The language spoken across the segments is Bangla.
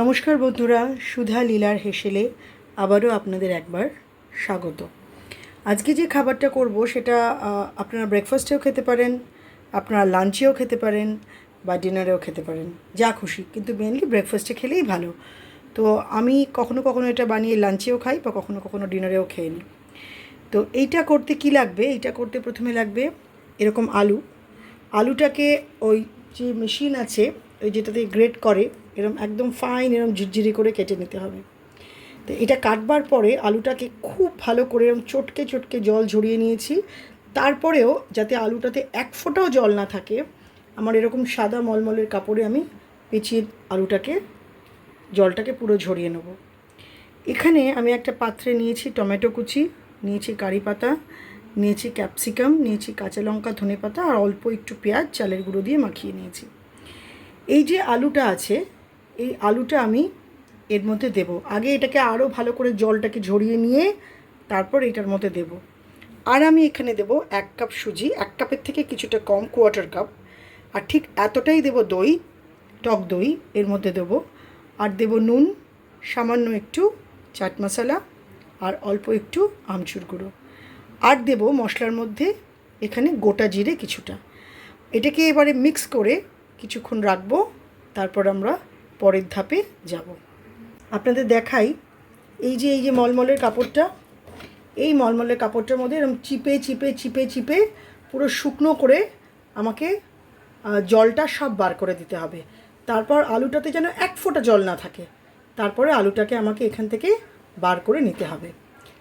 নমস্কার বন্ধুরা, সুধা লীলার হেসেলে আবারও আপনাদের একবার স্বাগত। আজকে যে খাবারটা করব সেটা আপনারা ব্রেকফাস্টেও খেতে পারেন, আপনারা লাঞ্চেও খেতে পারেন বা ডিনারেও খেতে পারেন, যা খুশি, কিন্তু মেনলি ব্রেকফাস্টে খেলেই ভালো। তো আমি কখনো কখনো এটা বানিয়ে লাঞ্চেও খাই বা কখনো কখনো ডিনারেও খেয়ে নিই। তো এইটা করতে কি লাগবে? এইটা করতে প্রথমে লাগবে এরকম আলু। আলুটাকে ওই যে মেশিন আছে, ওই যেটাতে গ্রেট করে এরকম একদম ফাইন এরকম ঝিরঝিরি করে কেটে নিতে হবে। তো এটা কাটবার পরে আলুটাকে খুব ভালো করে এরকম চটকে চটকে জল ঝরিয়ে নিয়েছি। তারপরেও যাতে আলুটাতে এক ফোঁটাও জল না থাকে, আমার এরকম সাদা মলমলের কাপড়ে আমি পেঁচিয়ে আলুটাকে, জলটাকে পুরো ঝরিয়ে নেব। এখানে আমি একটা পাত্রে নিয়েছি টমেটো কুচি, নিয়েছি কারি পাতা, নিয়েছি ক্যাপসিকাম, নিয়েছি কাঁচা লঙ্কা, ধনে পাতা, আর অল্প একটু পেঁয়াজ, চালের গুঁড়ো দিয়ে মাখিয়ে নিয়েছি। এই যে আলুটা আছে এই আলুটা আমি এর মধ্যে দেব। আগে এটাকে আরও ভালো করে জলটাকে ঝরিয়ে নিয়ে তারপর এটার মধ্যে দেব। আর আমি এখানে দেব এক কাপ সুজি, এক কাপের থেকে কিছুটা কম কোয়ার্টার কাপ আর ঠিক এতটাই দেব দই, টক দই এর মধ্যে দেব। আর দেব নুন, সামান্য একটু চাট মশলা আর অল্প একটু আমচুর গুঁড়ো। আর দেব মশলার মধ্যে এখানে গোটা জিরে কিছুটা। এটাকে এবারে মিক্স করে কিছুক্ষণ রাখব, তারপর আমরা পরের ধাপে যাব। আপনাদের দেখাই এই যে এই যে মলমলের কাপড়টা, এই মলমলের কাপড়টার মধ্যে এরকম চিপে চিপে চিপে চিপে পুরো শুকনো করে আমাকে জলটা সব বার করে দিতে হবে। তারপর আলুটাতে যেন এক ফোঁটা জল না থাকে, তারপরে আলুটাকে আমাকে এখান থেকে বার করে নিতে হবে।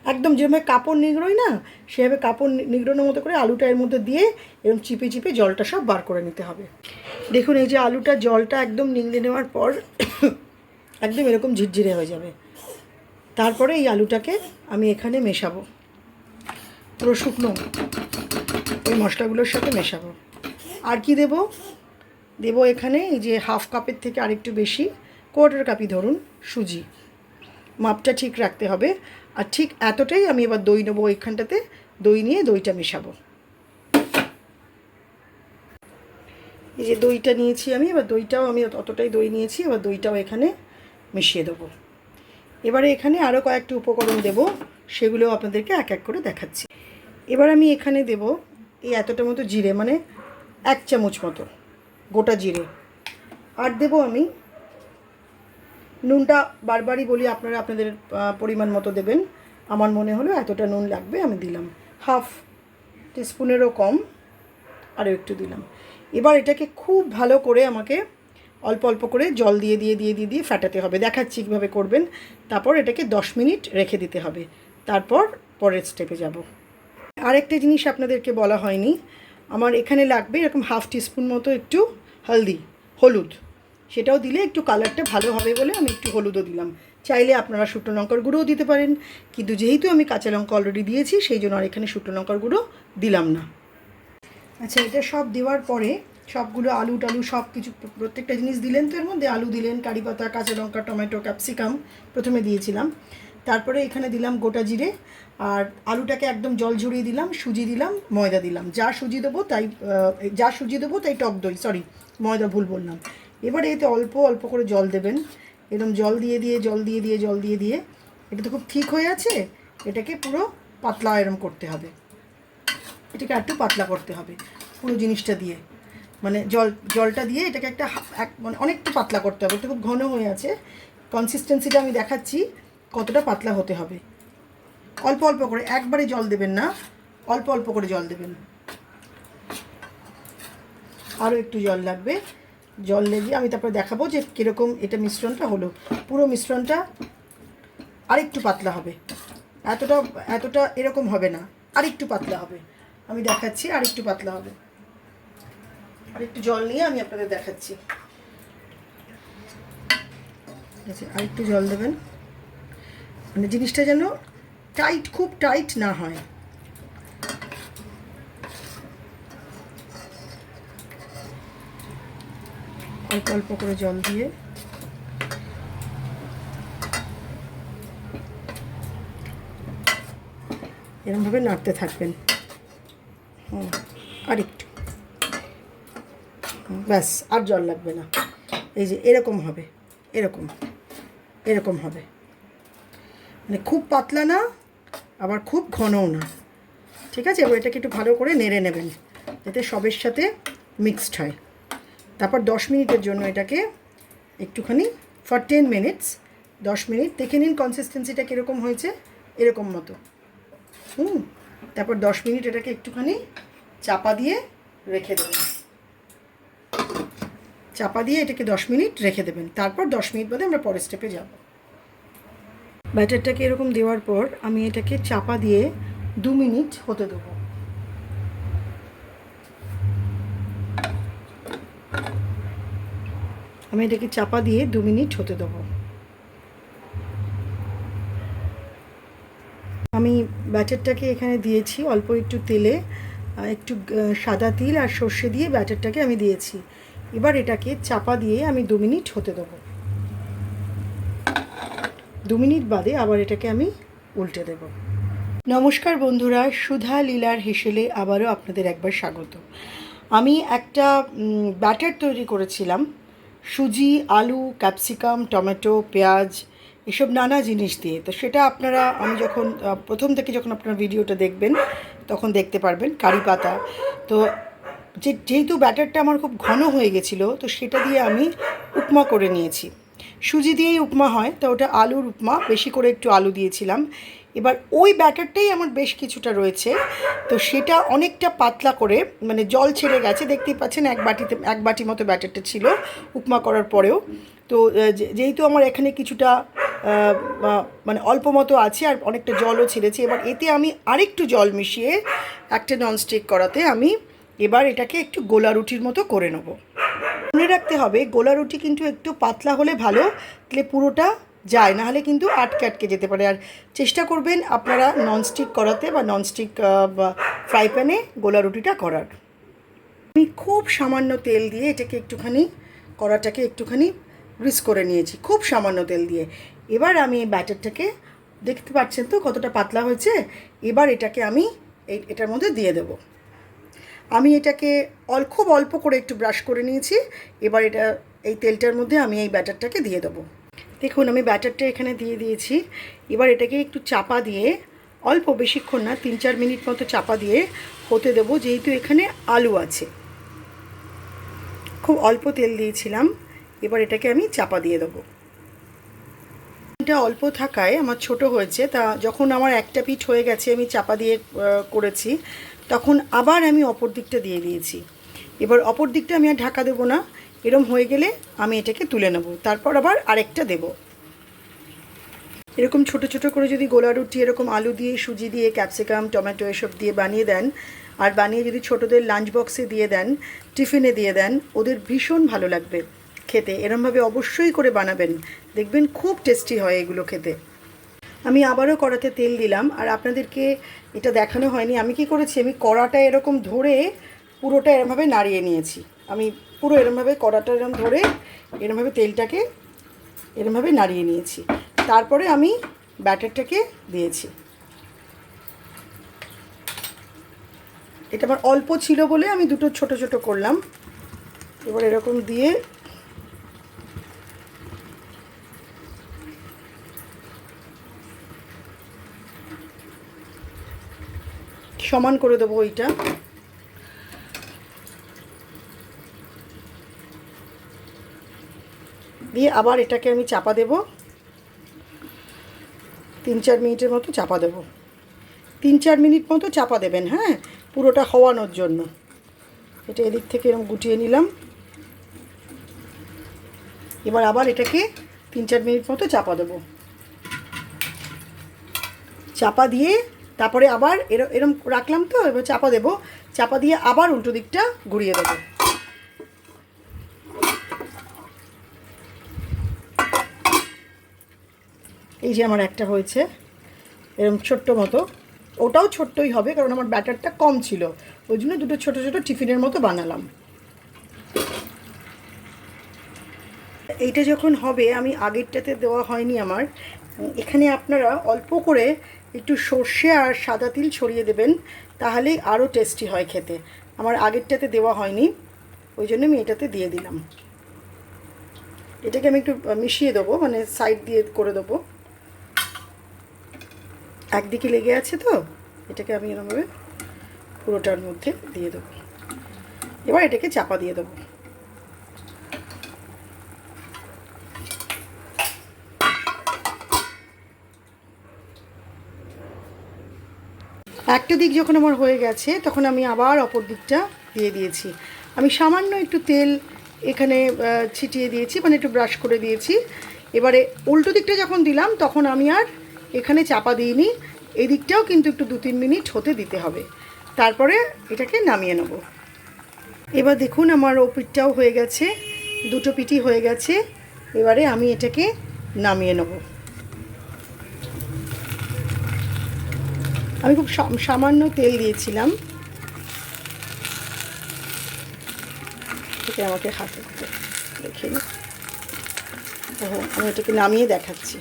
একদম যেভাবে কাপড় নিগড়োই না, সেভাবে কাপড় নিগড়ানোর মতো করে আলুটা এর মধ্যে দিয়ে এরকম চিপে চিপে জলটা সব বার করে নিতে হবে। দেখুন, এই যে আলুটা জলটা একদম নিংড়ে নেওয়ার পর একদম এরকম ঝিরঝিরে হয়ে যাবে। তারপরে এই আলুটাকে আমি এখানে মেশাবো। পুরো শুকনো এই মশলাগুলোর সাথে মেশাবো। আর কি দেব? দেব এখানে এই যে হাফ কাপের থেকে আরেকটু বেশি, কোয়ার্টার কাপই ধরুন, সুজি। মাপটা ঠিক রাখতে হবে। আর ঠিক এতটাই আমি এবার দই নেব ওইখানটাতে। দই নিয়ে দইটা মেশাবো। এই যে দইটা নিয়েছি আমি, এবার দইটাও আমি অতটাই দই নিয়েছি, এবার দইটাও এখানে মিশিয়ে দেবো। এবারে এখানে আরও কয়েকটি উপকরণ দেব, সেগুলো আপনাদেরকে এক এক করে দেখাচ্ছি। এবার আমি এখানে দেব এই এতটা মতো জিরে মানে এক চামচ মতো, গোটা জিরে। আর দেব আমি নুনটা বারবারই বলি আপনারা আপনাদের পরিমাণ মতো দেবেন। আমার মনে হলো এতটা নুন লাগবে, আমি দিলাম। হাফ টিস্পুনেরও কম, আরও একটু দিলাম। এবার এটাকে খুব ভালো করে আমাকে অল্প অল্প করে জল দিয়ে দিয়ে দিয়ে দিয়ে দিয়ে ফাটাতে হবে। দেখাচ্ছি কীভাবে করবেন। তারপর এটাকে দশ মিনিট রেখে দিতে হবে। তারপর পরের স্টেপে যাব। আরেকটা জিনিস আপনাদেরকে বলা হয়নি। আমার এখানে লাগবে এরকম হাফ টিস্পুন মতো একটু হলদি, হলুদ। সেটাও দিলে একটু কালারটা ভালো হবে বলে আমি একটু হলুদও দিলাম। চাইলে আপনারা শুকনো লঙ্কার গুঁড়োও দিতে পারেন, কিন্তু যেহেতু আমি কাঁচা লঙ্কা অলরেডি দিয়েছি, সেই জন্য আর এখানে শুকনো লঙ্কার গুঁড়ো দিলাম না। আচ্ছা এটা সব দেওয়ার পরে সবগুলো আলু টালু সব কিছু প্রত্যেকটা জিনিস দিলেন তো এর মধ্যে? আলু দিলেন, কারি পাতা, কাঁচা লঙ্কা, টমেটো, ক্যাপসিকাম প্রথমে দিয়েছিলাম। তারপরে এখানে দিলাম গোটা জিরে, আর আলুটাকে একদম জল ঝরিয়ে দিলাম, সুজি দিলাম, ময়দা দিলাম। যা সুজি দেবো তাই যা সুজি দেবো তাই টক দই সরি ময়দা ভুল বললাম। এবারে এতে অল্প অল্প করে জল দেবেন। এরকম জল দিয়ে দিয়ে, জল দিয়ে দিয়ে, জল দিয়ে দিয়ে। এটা তো খুব ঠিক হয়ে আছে। এটাকে পুরো পাতলা এরম করতে হবে। এটাকে একটু পাতলা করতে হবে পুরো জিনিসটা দিয়ে। মানে জল, জলটা দিয়ে এটাকে একটা এক মানে অনেকটা পাতলা করতে হবে। এটা খুব ঘন হয়ে আছে। কনসিস্টেন্সিটা আমি দেখাচ্ছি কতটা পাতলা হতে হবে। অল্প অল্প করে, একবারে জল দেবেন না। অল্প অল্প করে জল দেবেন। আরও একটু জল লাগবে। জল লেগে আমি তারপরে দেখাবো যে কীরকম এটা মিশ্রণটা হলো। পুরো মিশ্রণটা আরেকটু পাতলা হবে। এতটা এতটা এরকম হবে না। আরেকটু পাতলা হবে। আমি দেখাচ্ছি আরেকটু পাতলা হবে। আরেকটু জল নিয়ে আমি আপনাদের দেখাচ্ছি। আছে আরেকটু জল দেবেন। মানে জিনিসটা যেন টাইট, খুব টাইট না হয়। অল্প অল্প করে জল দিয়ে। এরমভাবে নাড়তে থাকবেন। হুম আর একটু ব্যাস, আর জল লাগবে না। এই যে এরকম হবে, এরকম এরকম হবে। মানে খুব পাতলা না, আবার খুব ঘনও না। ঠিক আছে? এবার এটাকে একটু ভালো করে নেড়ে নেবেন, যাতে সবের সাথে মিক্সড হয়। তারপর দশ মিনিটের জন্য এটাকে একটুখানি ফর টেন মিনিটস দশ মিনিট। দেখে নিন কনসিস্টেন্সিটা কীরকম হয়েছে, এরকম মতো। হুম? তারপর দশ মিনিট এটাকে একটুখানি চাপা দিয়ে রেখে দেবেন। চাপা দিয়ে এটাকে দশ মিনিট রেখে দেবেন। তারপর দশ মিনিট বাদে আমরা পরের স্টেপে যাব। ব্যাটারটাকে এরকম দেওয়ার পর আমি এটাকে চাপা দিয়ে দু মিনিট হতে দেবো। আমি এটাকে চাপা দিয়ে দু মিনিট হতে দেবো। আমি ব্যাটারটাকে এখানে দিয়েছি অল্প একটু তেলে একটু সাদা তিল আর সর্ষে দিয়ে ব্যাটারটাকে আমি দিয়েছি। এবার এটাকে চাপা দিয়ে আমি দু মিনিট হতে দেবো। দু মিনিট বাদে আবার এটাকে আমি উল্টে দেব। নমস্কার বন্ধুরা, সুধা লীলার হেসেলে আবারও আপনাদের একবার স্বাগত। আমি একটা ব্যাটার তৈরি করেছিলাম। সুজি, আলু, ক্যাপসিকাম, টমেটো, পেঁয়াজ, এসব নানা জিনিস দিয়ে। তো সেটা আপনারা, আমি যখন প্রথম থেকে যখন আপনারা ভিডিওটা দেখবেন, তখন দেখতে পারবেন কারি পাতা। তো যে, যেহেতু ব্যাটারটা আমার খুব ঘন হয়ে গেছিল, তো সেটা দিয়ে আমি উপমা করে নিয়েছি। সুজি দিয়েই উপমা হয়, তো ওটা আলুর উপমা, বেশি করে একটু আলু দিয়েছিলাম। এবার ওই ব্যাটারটাই আমার বেশ কিছুটা রয়েছে, তো সেটা অনেকটা পাতলা করে মানে জল ছেড়ে গেছে, দেখতেই পাচ্ছেন এক বাটিতে, এক বাটি মতো ব্যাটারটা ছিল উপমা করার পরেও। তো যেহেতু আমার এখানে কিছুটা মানে অল্প মতো আছে আর অনেকটা জলও ছেড়েছে, এবার এতে আমি আরেকটু জল মিশিয়ে একটা ননস্টিক করাতে আমি এবার এটাকে একটু গোলা রুটির মতো করে নেব। মনে রাখতে হবে। গোলা রুটি কিন্তু একটু পাতলা হলে ভালো, তাহলে পুরোটা যায়, নাহলে কিন্তু আটকে আটকে যেতে পারে। আর চেষ্টা করবেন আপনারা ননস্টিক করাতে বা ননস্টিক ফ্রাই প্যানে গোলা রুটিটা করার। আমি খুব সামান্য তেল দিয়ে এটাকে একটুখানি, কড়াটাকে একটুখানি গ্রিস করে নিয়েছি, খুব সামান্য তেল দিয়ে। এবার আমি এই ব্যাটারটাকে দেখতে পাচ্ছেন তো কতটা পাতলা হয়েছে? এবার এটাকে আমি এটার মধ্যে দিয়ে দেবো। আমি এটাকে খুব অল্প করে একটু ব্রাশ করে নিয়েছি। এবার এটা এই তেলটার মধ্যে আমি এই ব্যাটারটাকে দিয়ে দেবো। দেখুন, আমি ব্যাটারটা এখানে দিয়ে দিয়েছি। এবার এটাকে একটু চাপা দিয়ে, অল্প বেশিক্ষণ না, তিন চার মিনিট মতো চাপা দিয়ে হতে দেবো, যেহেতু এখানে আলু আছে। খুব অল্প তেল দিয়েছিলাম, এবার এটাকে আমি চাপা দিয়ে দেবো। এটা অল্প থাকায়, আমার ছোট হয়েছে, তা যখন আমার একটা পিঠ হয়ে গেছে, আমি চাপা দিয়ে করেছি তখন আবার আমি অপর দিকটা দিয়ে দিয়েছি। এবার অপর দিকটা আমি আর ঢাকা দেবো না। এরম হয়ে গেলে আমি এটাকে তুলে নেব। তারপর আবার আরেকটা দেব। এরকম ছোট ছোট করে যদি গোলা রুটি, এরকম আলু দিয়ে, সুজি দিয়ে, ক্যাপসিকাম, টমেটো এসব দিয়ে বানিয়ে দেন, আর বানিয়ে যদি ছোটদের লাঞ্চ বক্সে দিয়ে দেন, টিফিনে দিয়ে দেন, ওদের ভীষণ ভালো লাগবে খেতে। এরমভাবে অবশ্যই করে বানাবেন। দেখবেন খুব টেস্টি হয় এগুলো খেতে। আমি আবারও কড়াতে তেল দিলাম, আর আপনাদেরকে এটা দেখানো হয়নি। আমি কি করেছি? আমি কড়াটা এরকম ধরে পুরোটা এরমভাবে নাড়িয়ে নিয়েছি। আমি পুরো এরমভাবে, কড়াটা এরম ধরে এরমভাবে তেলটাকে এরমভাবে নাড়িয়ে নিয়েছি। তারপরে আমি ব্যাটারটাকে দিয়েছি। এটা আমার অল্প ছিল বলে আমি দুটো ছোট ছোট করলাম। এবার এরকম দিয়ে সমান করে দেবো ওইটা। দিয়ে আবার এটাকে আমি চাপা দেব। তিন চার মিনিটের মতো চাপা দেব। তিন চার মিনিট মতো চাপা দেবেন হ্যাঁ? পুরোটা হওয়ানোর জন্য। এটা এদিক থেকে এরকম গুটিয়ে নিলাম। এবার আবার এটাকে তিন চার মিনিট মতো চাপা দেবো। চাপা দিয়ে তারপরে আবার এরম এরম রাখলাম তো, এবার চাপা দেবো। চাপা দিয়ে আবার উল্টো দিকটা ঘুরিয়ে দেবো। এই যে আমার একটা হয়েছে এরকম ছোট্ট মতো। ওটাও ছোট্টই হবে, কারণ আমার ব্যাটারটা কম ছিল। ওই জন্য দুটো ছোটো ছোটো টিফিনের মতো বানালাম। এইটা যখন হবে, আমি আগেরটাতে দেওয়া হয়নি আমার। এখানে আপনারা অল্প করে একটু সর্ষে আর সাদা তিল ছড়িয়ে দেবেন তাহলেই আরও টেস্টি হয় খেতে। আমার আগেরটাতে দেওয়া হয়নি, ওই জন্য আমি এটাতে দিয়ে দিলাম। এটাকে আমি একটু মিশিয়ে দেবো মানে সাইড দিয়ে করে দেবো। একদিকে লেগে আছে তো, এটাকে আমি এরকমভাবে পুরোটার মধ্যে দিয়ে দেবো। এবার এটাকে চাপা দিয়ে দেবো। একটা দিক যখন আমার হয়ে গেছে, তখন আমি আবার অপর দিকটা দিয়ে দিয়েছি। আমি সামান্য একটু তেল এখানে ছিটিয়ে দিয়েছি মানে একটু ব্রাশ করে দিয়েছি। এবারে উল্টো দিকটা যখন দিলাম, তখন আমি আর এখানে চাপা দিইনি। এই দিকটাও কিন্তু একটু দু তিন মিনিট হতে দিতে হবে। তারপরে এটাকে নামিয়ে নেব। এবার দেখুন আমার ও পিঠটাও হয়ে গেছে, দুটো পিঠই হয়ে গেছে। এবারে আমি এটাকে নামিয়ে নেব। আমি খুব সামান্য তেল দিয়েছিলাম। এটা আমাকে হাতে দেখে আমি এটাকে নামিয়ে দেখাচ্ছি।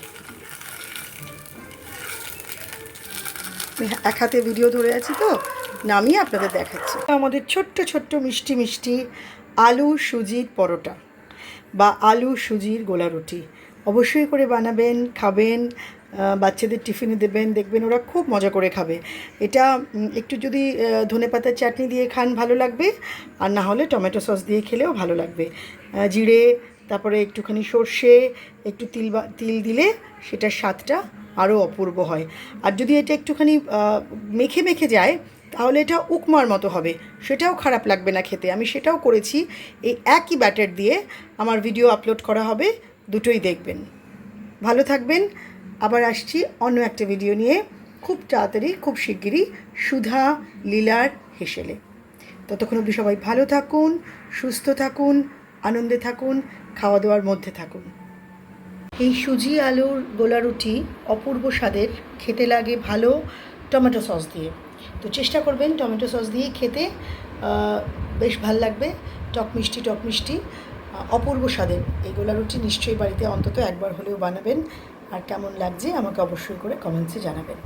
এক হাতে ভিডিও ধরে আছি তো, নামিয়ে আপনাদের দেখাচ্ছি। আমাদের ছোট্ট ছোট্ট মিষ্টি মিষ্টি আলু সুজির পরোটা বা আলু সুজির গোলা রুটি। অবশ্যই করে বানাবেন, খাবেন বাচ্চাদের টিফিনে দেবেন, দেখবেন ওরা খুব মজা করে খাবে। এটা একটু যদি ধনে পাতার চাটনি দিয়ে খান ভালো লাগবে, আর না হলে টমেটো সস দিয়ে খেলেও ভালো লাগবে। জিরে, তারপরে একটুখানি সর্ষে, একটু তিল বা, তিল দিলে সেটার স্বাদটা আরও অপূর্ব হয়। আর যদি এটা একটুখানি মেখে মেখে যায়, তাহলে এটা উপমার মতো হবে। সেটাও খারাপ লাগবে না খেতে। আমি সেটাও করেছি। এই একই ব্যাটার দিয়ে আমার ভিডিও আপলোড করা হবে, দুটোই দেখবেন। ভালো থাকবেন। আবার আসছি অন্য একটা ভিডিও নিয়ে। খুব তাড়াতাড়ি, খুব শিগগিরই সুধা লীলার হেসেলে। ততক্ষণ অবধি সবাই ভালো থাকুন, সুস্থ থাকুন, আনন্দে থাকুন খাওয়া দাওয়ার মধ্যে থাকুন। এই সুজি আলুর গোলা রুটি অপূর্ব স্বাদের, খেতে লাগে ভালো টমেটো সস দিয়ে। তো চেষ্টা করবেন টমেটো সস দিয়ে খেতে। বেশ ভালো লাগবে, টক মিষ্টি টক মিষ্টি। অপূর্ব স্বাদের। এই গোলা রুটি নিশ্চয়ই বাড়িতে অন্তত একবার হলেও বানাবেন। আর কেমন লাগছে আমাকে অবশ্যই করে কমেন্টসে জানাবেন।